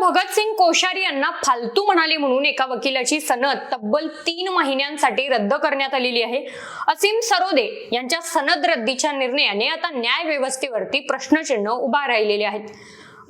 भगतसिंग कोश्यारी यांना फालतू म्हणाले म्हणून एका वकिलाची सनद तब्बल तीन महिन्यांसाठी रद्द करण्यात आलेली आहे. असीम सरोदे यांच्या सनद रद्दीच्या निर्णयाने आता न्याय व्यवस्थेवरती प्रश्नचिन्ह उभा राहिलेले आहेत.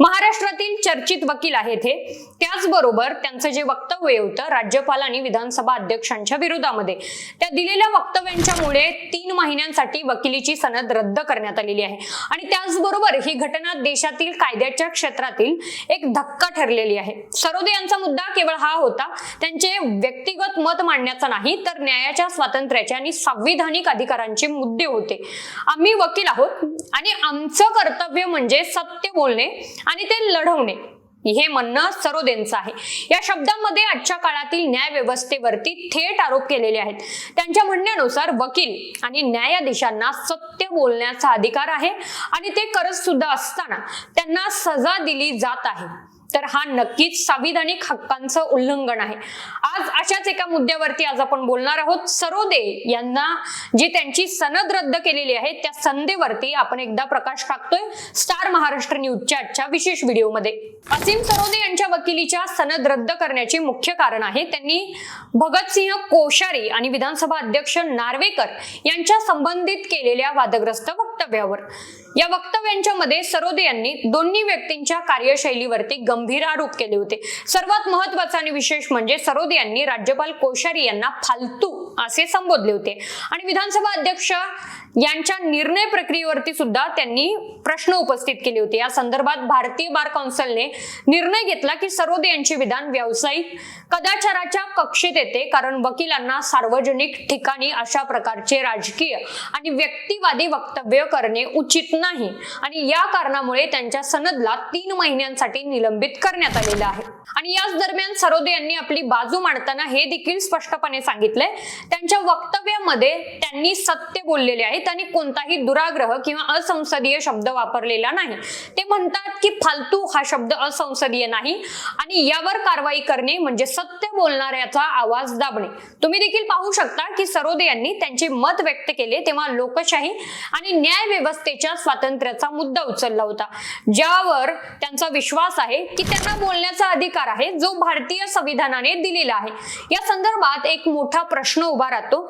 महाराष्ट्रातील चर्चित वकील आहेत हे. त्याचबरोबर त्यांचं जे वक्तव्य होतं राज्यपाल आणि विधानसभा अध्यक्षांच्या विरोधामध्ये त्या दिलेल्या वक्तव्यांच्यामुळे तीन महिन्यांसाठी वकिलीची सनद रद्द करण्यात आलेली आहे. आणि त्याचबरोबर ही घटना देशातील कायद्याच्या क्षेत्रातील एक धक्का ठरलेली आहे. सरोदे यांचा मुद्दा केवळ हा होता त्यांचे व्यक्तिगत मत मांडण्याचा नाही तर न्यायाच्या स्वातंत्र्याचे आणि संविधानिक अधिकारांचे मुद्दे होते. आम्ही वकील आहोत आणि आमचं कर्तव्य म्हणजे सत्य बोलणे आणि ते लढवणे. हे म्हणणं सरोदेंचं आहे. या शब्दांमध्ये आजच्या काळातील न्याय व्यवस्थेवरती थेट आरोप केलेले आहेत. त्यांच्या म्हणण्यानुसार वकील आणि न्यायाधीशांना सत्य बोलण्याचा अधिकार आहे आणि ते करत सुद्धा असताना त्यांना सजा दिली जात आहे. तर हा नक्कीच संविधानिक हक्कांचं उल्लंघन आहे. आज अशाच एका मुद्द्यावरती आज आपण बोलणार आहोत. सरोदे यांना जी त्यांची सनद रद्द केलेली आहे त्या संधेवरती आपण एकदा प्रकाश टाकतोय. स्टार महाराष्ट्र न्यूजच्या आजच्या विशेष व्हिडिओमध्ये. असीम सरोदे यांच्या वकिलीच्या सनद रद्द करण्याचे मुख्य कारण आहे त्यांनी भगतसिंह कोश्यारी आणि विधानसभा अध्यक्ष नार्वेकर यांच्या संबंधित केलेल्या वादग्रस्त वक्तव्यावर. या वक्तव्यांच्या मध्ये सरोदे यांनी दोन्ही व्यक्तींच्या कार्यशैलीवरती गंभीर आरोप केले होते. सर्वात महत्त्वाचा आणि विशेष म्हणजे सरोदे यांनी राज्यपाल कोश्यारी यांना फालतू असे संबोधले होते. आणि विधानसभा अध्यक्ष यांच्या निर्णय प्रक्रियेवरती सुद्धा त्यांनी प्रश्न उपस्थित केले होते. या संदर्भात भारतीय बार कौन्सिलने निर्णय घेतला की सरोदे यांचे विधान व्यावसायिक कदाचाराच्या कक्षेत येते कारण वकिलांना सार्वजनिक ठिकाणी अशा प्रकारचे राजकीय आणि व्यक्तिवादी वक्तव्य करणे उचित नाही. आणि या कारणामुळे त्यांच्या सनदला तीन महिन्यांसाठी निलंबित करण्यात आलेलं आहे. आणि याच दरम्यान सरोदे यांनी आपली बाजू मांडताना हे देखील स्पष्टपणे सांगितलंय. त्यांच्या वक्तव्यामध्ये त्यांनी सत्य बोललेले आहेत आणि कोणताही दुराग्रह किंवा असंसदीय शब्द वापरलेला नाही. ते म्हणतात की फालतू हा शब्द असंसदीय नाही आणि यावर कारवाई करणे म्हणजे सत्य बोलणाऱ्याचा आवाज दाबणे. तुम्ही देखील पाहू शकता की सरोदे यांनी त्यांचे मत व्यक्त केले तेव्हा लोकशाही आणि न्याय न्याय व्यवस्थेच्या स्वातंत्र्याचा मुद्दा उचलला होता ज्यावर त्यांचा विश्वास आहे की त्यांना बोलण्याचा अधिकार आहे जो भारतीय संविधानाने दिलेला आहे. या संदर्भात एक मोठा प्रश्न उभा राहतो.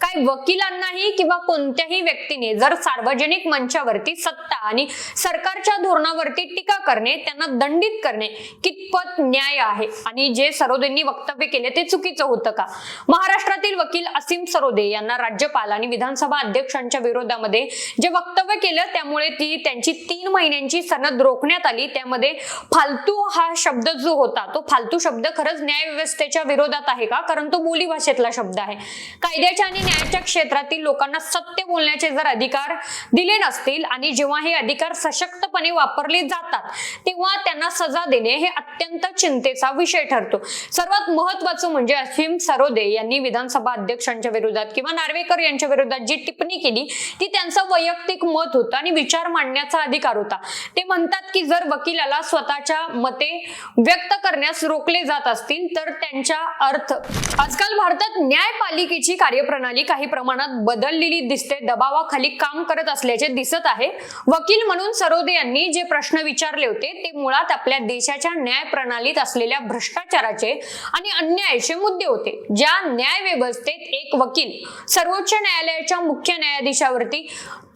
काय वकिलांनाही किंवा कोणत्याही व्यक्तीने जर सार्वजनिक मंचावरती सत्ता आणि सरकारच्या धोरणावरती टीका करणे त्यांना दंडित करणे कितपत न्याय आहे? आणि जे सरोदेंनी वक्तव्य केले ते चुकीचं होतं का? महाराष्ट्रातील वकील असीम सरोदे यांना राज्यपाल आणि विधानसभा अध्यक्षांच्या विरोधामध्ये जे वक्तव्य केलं त्यामुळे ती त्यांची तीन महिन्यांची सनद रोखण्यात आली. त्यामध्ये फालतू हा शब्द जो होता तो फालतू शब्द खरंच न्यायव्यवस्थेच्या विरोधात आहे का? कारण तो बोली भाषेतला शब्द आहे. कायद्याच्या आणि न्यायाच्या क्षेत्रातील लोकांना सत्य बोलण्याचे जर अधिकार दिले नसतील आणि जेव्हा हे अधिकार सशक्तपणे वापरले जातात तेव्हा त्यांना सजा देणे हे अत्यंत चिंतेचा विषय ठरतो. सर्वात महत्वाचं म्हणजे असीम सरोदे यांनी विधानसभा अध्यक्षांच्या विरोधात किंवा नार्वेकर यांच्या विरोधात जी टिप्पणी केली ती त्यांचं वैयक्तिक मत होतं आणि विचार मांडण्याचा अधिकार होता. ते म्हणतात की जर वकिलाला स्वतःच्या मते व्यक्त करण्यास रोखले जात असतील तर त्यांच्या अर्थ आजकाल भारतात न्यायपालिकेची कार्यप्रणाली काही प्रमाणात बदललेली दिसते. दबावाखाली काम करत असल्याचे दिसत आहे. वकील म्हणून सरोदे यांनी जे प्रश्न विचारले होते ते मुळात आपल्या देशाच्या न्याय प्रणालीत असलेल्या भ्रष्टाचाराचे आणि अन्यायाचे मुद्दे होते. ज्या न्याय व्यवस्थेत एक वकील सर्वोच्च न्यायालयाच्या मुख्य न्यायाधीशावरती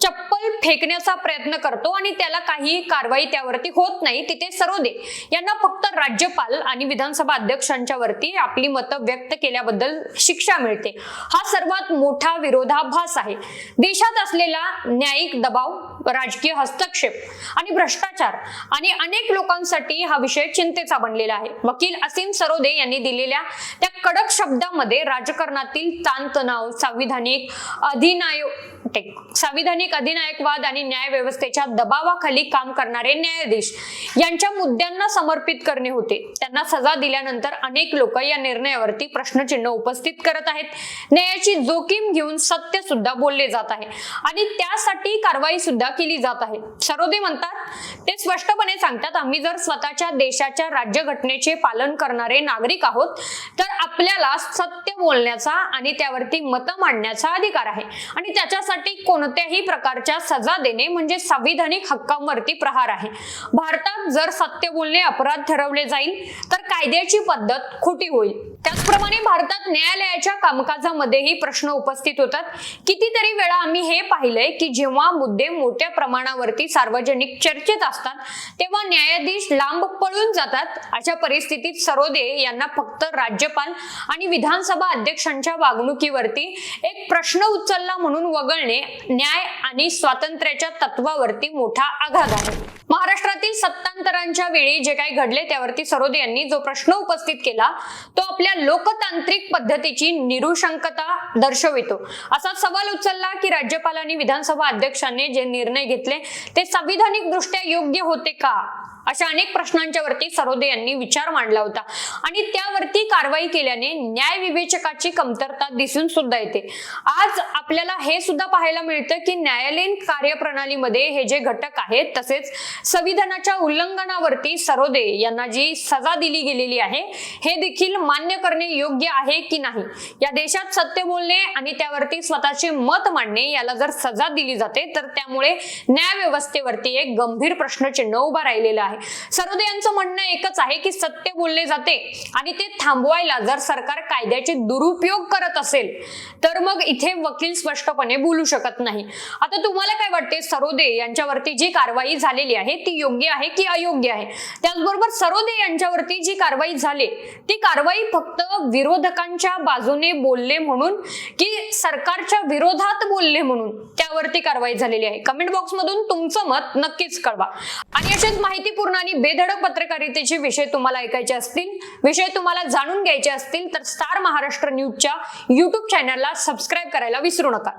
चप्पल फेकण्याचा प्रयत्न करतो आणि त्याला काही कारवाई त्यावरती होत नाही तिथे सरोदे यांना फक्त राज्यपाल आणि विधानसभा अध्यक्षांच्या वरती आपली मतं व्यक्त केल्याबद्दल शिक्षा मिळते. हा सर्वात मोठा विरोधाभास आहे. देशात असलेला न्यायिक दबाव राजकीय हस्तक्षेप आणि भ्रष्टाचार आणि अनेक लोकांसाठी हा विषय चिंतेचा बनलेला आहे. वकील असीम सरोदे यांनी दिलेल्या त्या कडक शब्दामध्ये राजकारणातील ताणतणाव संविधानिक अधिनाय संविधानिक अधिनायकवाद आणि न्याय व्यवस्थेच्या दबावाखाली काम करणारे न्यायाधीश यांच्या मुद्द्यांना समर्पित करणे होते. त्यांना सजा दिल्यानंतर अनेक लोक या निर्णयावरती प्रश्नचिन्ह उपस्थित करत आहेत. न्यायाची जोखीम घेऊन सत्य सुद्धा बोलले जात आहे आणि त्यासाठी कारवाई सुद्धा केली जात आहे. सरोदे म्हणतात ते स्पष्टपणे सांगतात आम्ही जर स्वतःच्या देशाच्या राज्यघटनेचे पालन करणारे नागरिक आहोत तर आपल्याला सत्य बोलण्याचा आणि त्यावरती मतं मांडण्याचा अधिकार आहे. आणि त्याच्यासाठी कोणत्याही प्रकार प्रकारच्या सजा देणे म्हणजे संविधानिक हक्कांवरती प्रहार आहे. भारतात जर सत्य बोलणे अपराध ठरवले जाईल तर कायद्याची पद्धत खोटी होईल. त्याचप्रमाणे भारतात न्यायालयाच्या कामकाजामध्येही प्रश्न उपस्थित होतात. कितीतरी वेळा आम्ही हे पाहिलंय की जेव्हा मुद्दे मोठ्या प्रमाणावरती सार्वजनिक चर्चेत असतात तेव्हा न्यायाधीश लांब पळून जातात. अशा परिस्थितीत सरोदे यांना फक्त राज्यपाल आणि विधानसभा अध्यक्षांच्या वागणुकीवरती एक प्रश्न उचलला म्हणून वगळणे न्याय आणि स्वातंत्र्याच्या तत्वावरती मोठा आघात आहे. महाराष्ट्रातील सत्तांतरांच्या वेळी जे काही घडले त्यावरती सरोदे यांनी जो प्रश्न उपस्थित केला तो आपल्या लोक लोकतांत्रिक पद्धतीची निरुशंकता दर्शवितो. असा सवाल उचलला की राज्यपाल आणि विधानसभा अध्यक्षांनी जे निर्णय घेतले ते संविधानिक दृष्ट्या योग्य होते का? अशा अनेक प्रश्नांच्या वरती सरोदे यांनी विचार मांडला होता. आणि त्यावरती कारवाई केल्याने न्याय विवेचकाची कमतरता दिसून सुद्धा येते. आज आपल्याला हे सुद्धा पाहायला मिळतं की न्यायालयीन कार्यप्रणालीमध्ये हे जे घटक आहेत तसेच संविधानाच्या उल्लंघनावरती सरोदे यांना जी सजा दिली गेलेली आहे हे देखील मान्य करणे योग्य आहे की नाही? या देशात सत्य बोलणे आणि त्यावरती स्वतःचे मत मांडणे याला जर सजा दिली जाते तर त्यामुळे न्याय व्यवस्थेवरती एक गंभीर प्रश्नचिन्ह उभा राहिलेलं आहे. सरोदे यांचं म्हणणं एकच आहे की सत्य बोलले जाते आणि ते थांबवायला जर सरकार कायद्याचे दुरुपयोग करत असेल तर मग इथे वकील स्पष्टपणे बोलू शकत नाही. आता तुम्हाला काय वाटते? सरोदे यांच्यावरती जी कारवाई झालेली आहे ती योग्य आहे की अयोग्य आहे? त्याचबरोबर सरोदे यांच्यावरती जी कारवाई झाली ती कारवाई फक्त विरोधकांच्या बाजूने बोलले म्हणून की सरकारच्या विरोधात बोलले म्हणून त्यावरती कारवाई झालेली आहे? कमेंट बॉक्स मधून तुमचं मत नक्कीच कळवा. आणि अशाच माहितीपूर्ण आणि बेधडक पत्रकारितेचे विषय तुम्हाला ऐकायचे असतील विषय तुम्हाला जाणून घ्यायचे असतील तर स्टार महाराष्ट्र न्यूजच्या युट्यूब चॅनलला सबस्क्राईब करायला विसरू नका.